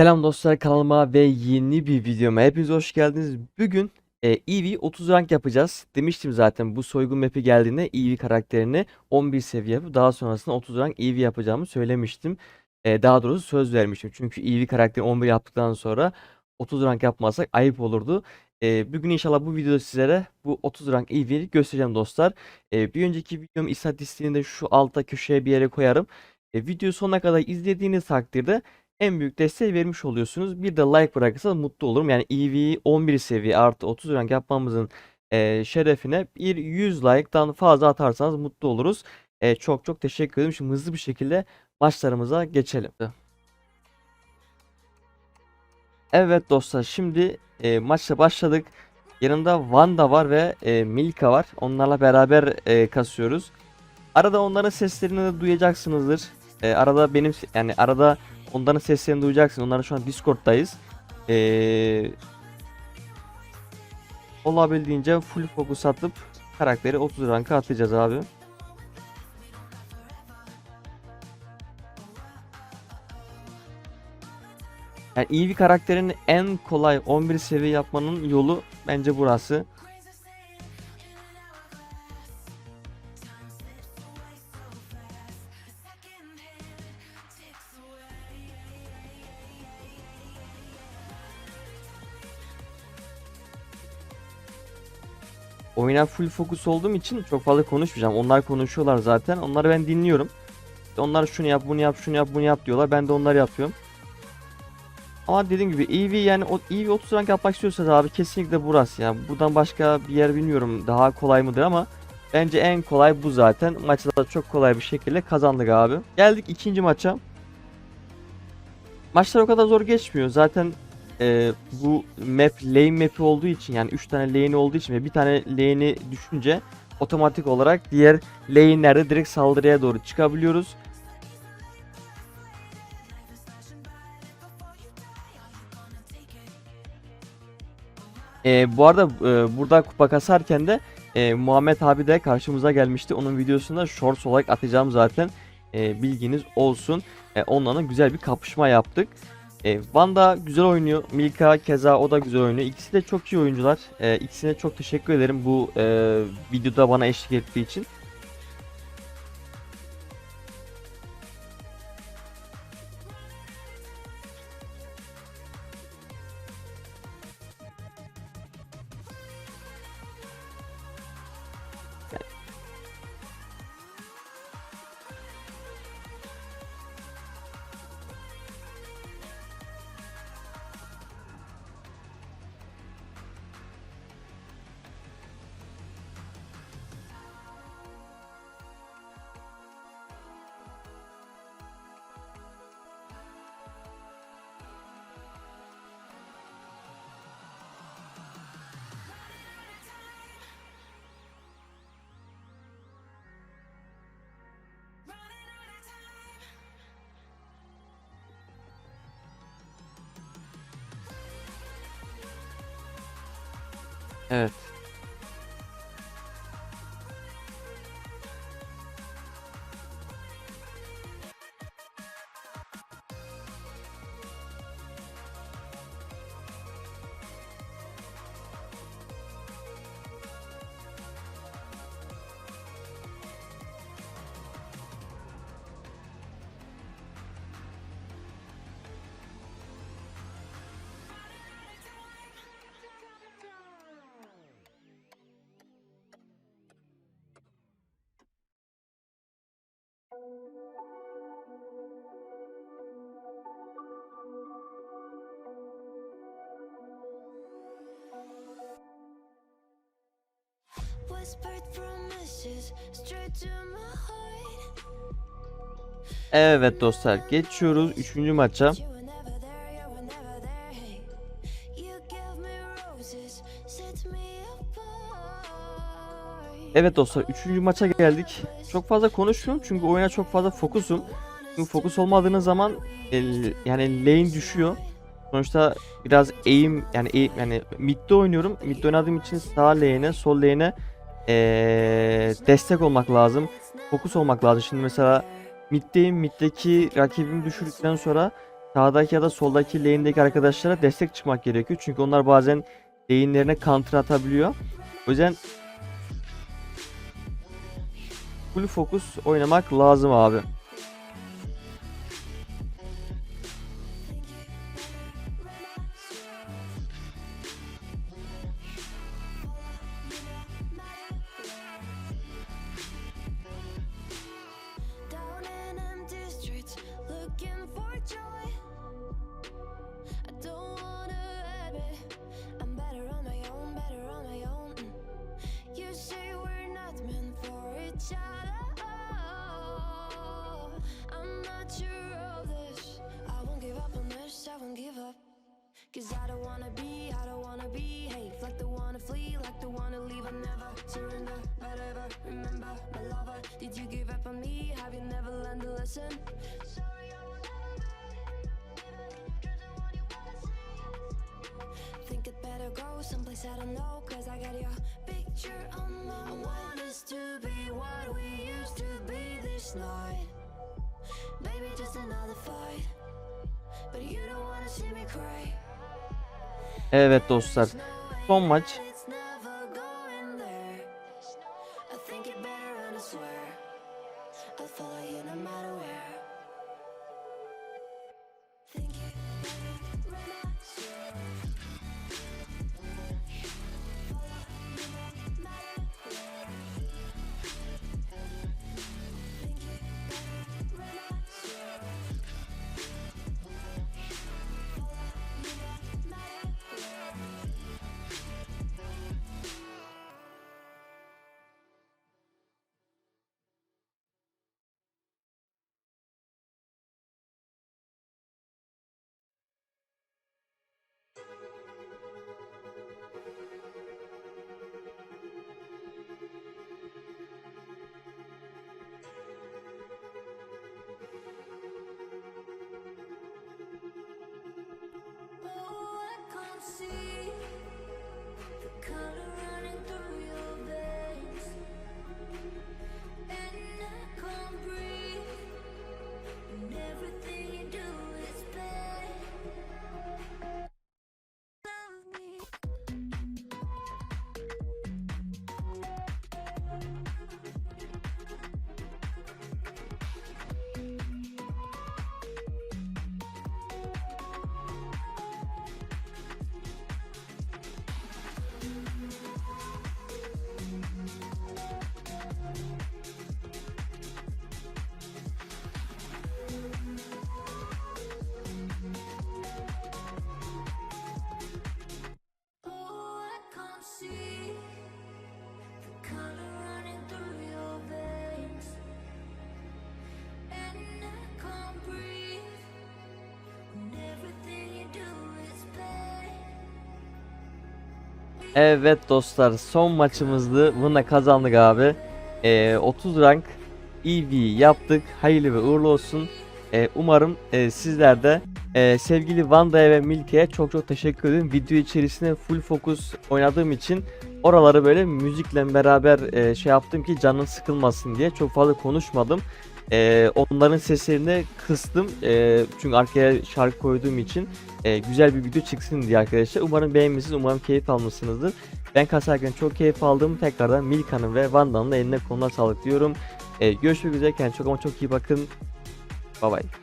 Selam dostlar kanalıma ve yeni bir videoma hepiniz hoş geldiniz. Bugün e, Eevee 30 rank yapacağız. Demiştim zaten bu soygun map'i geldiğinde Eevee karakterini 11 seviye yapıp daha sonrasında 30 rank Eevee yapacağımı söylemiştim. E, daha doğrusu söz vermiştim. Çünkü Eevee karakterini 11 yaptıktan sonra 30 rank yapmazsak ayıp olurdu. E, bugün inşallah bu videoda sizlere bu 30 rank Eevee'yi göstereceğim dostlar. E, bir önceki videom istatistiğini de şu alta köşeye bir yere koyarım. E, videoyu sonuna kadar izlediğiniz takdirde en büyük desteği vermiş oluyorsunuz. Bir de like bırakırsanız mutlu olurum. Yani EV 11 seviye artı 30 rank yapmamızın e, şerefine bir 100 like'dan fazla atarsanız mutlu oluruz. E, çok çok teşekkür ederim. Şimdi hızlı bir şekilde maçlarımıza geçelim. Evet dostlar şimdi e, maçla başladık. Yanımda Wanda var ve e, Milka var. Onlarla beraber e, kasıyoruz. Arada onların seslerini de duyacaksınızdır. E, arada benim yani arada onların seslerini duyacaksın. Onların şu an Discord'dayız. E, olabildiğince full fokus atıp karakteri 30 ranka atacağız abi. Yani Eevee karakterin en kolay 11 seviye yapmanın yolu bence burası. Oyuna full fokus olduğum için çok fazla konuşmayacağım. Onlar konuşuyorlar zaten. Onları ben dinliyorum. Onlar şunu yap, bunu yap, şunu yap, bunu yap diyorlar. Ben de onları yapıyorum. Ama dediğim gibi EV yani o EV 30 rank yapmak istiyorsanız abi kesinlikle burası yani. Buradan başka bir yer bilmiyorum daha kolay mıdır ama bence en kolay bu zaten. Maçı da çok kolay bir şekilde kazandık abi. Geldik ikinci maça. Maçlar o kadar zor geçmiyor. Zaten e, bu map lane map'i olduğu için yani 3 tane lane olduğu için ve bir tane lane'i düşünce otomatik olarak diğer lane'lerde direkt saldırıya doğru çıkabiliyoruz. E, bu arada e, burada kupa kasarken de e, Muhammed abi de karşımıza gelmişti. Onun videosunda shorts olarak atacağım zaten. E, bilginiz olsun. E, onunla güzel bir kapışma yaptık. E, Wanda güzel oynuyor. Milka keza o da güzel oynuyor. İkisi de çok iyi oyuncular. E, ikisine çok teşekkür ederim bu e, videoda bana eşlik ettiği için. Evet. Evet dostlar geçiyoruz 3. maça. Evet dostlar 3. maça geldik. Çok fazla konuşmuyorum çünkü oyuna çok fazla fokusum. Çünkü fokus olmadığınız zaman el- yani lane düşüyor. Sonuçta biraz aim yani aim, yani midde oynuyorum. Midde oynadığım için sağ lane'e, sol lane'e eee, destek olmak lazım. Fokus olmak lazım. Şimdi mesela middeyim. Middeki rakibimi düşürdükten sonra sağdaki ya da soldaki lane'deki arkadaşlara destek çıkmak gerekiyor. Çünkü onlar bazen lane'lerine counter atabiliyor. O yüzden full fokus oynamak lazım abi. Cause I won't give up on this. I won't give up. 'Cause I don't wanna be, I don't wanna behave like the wanna flee, like the wanna leave. I never surrender, but remember my lover. Did you give up on me? Have you never learned a lesson? Sorry, I will never. Think better go someplace I don't know, cause I got your picture on my I want us to be what we used to be this night. Maybe just another fight. But you don't wanna see me cry. Evet dostlar. Son maç. Evet dostlar son maçımızdı. Bunu da kazandık abi. Ee, 30 rank EV yaptık. Hayırlı ve uğurlu olsun. Ee, umarım e, sizler de e, sevgili Vanda'ya ve Milke'ye çok çok teşekkür ederim. Video içerisinde full fokus oynadığım için oraları böyle müzikle beraber e, şey yaptım ki canın sıkılmasın diye çok fazla konuşmadım. E, onların seslerini kıstım E, çünkü arkaya şarkı koyduğum için e, güzel bir video çıksın diye arkadaşlar. Umarım beğenmişsiniz, umarım keyif almışsınızdır. Ben kasarken çok keyif aldım. Tekrardan Milka'nın ve Vanda'nın da eline koluna sağlık diyorum. E, görüşmek üzere kendinize çok ama çok iyi bakın. Bye bye.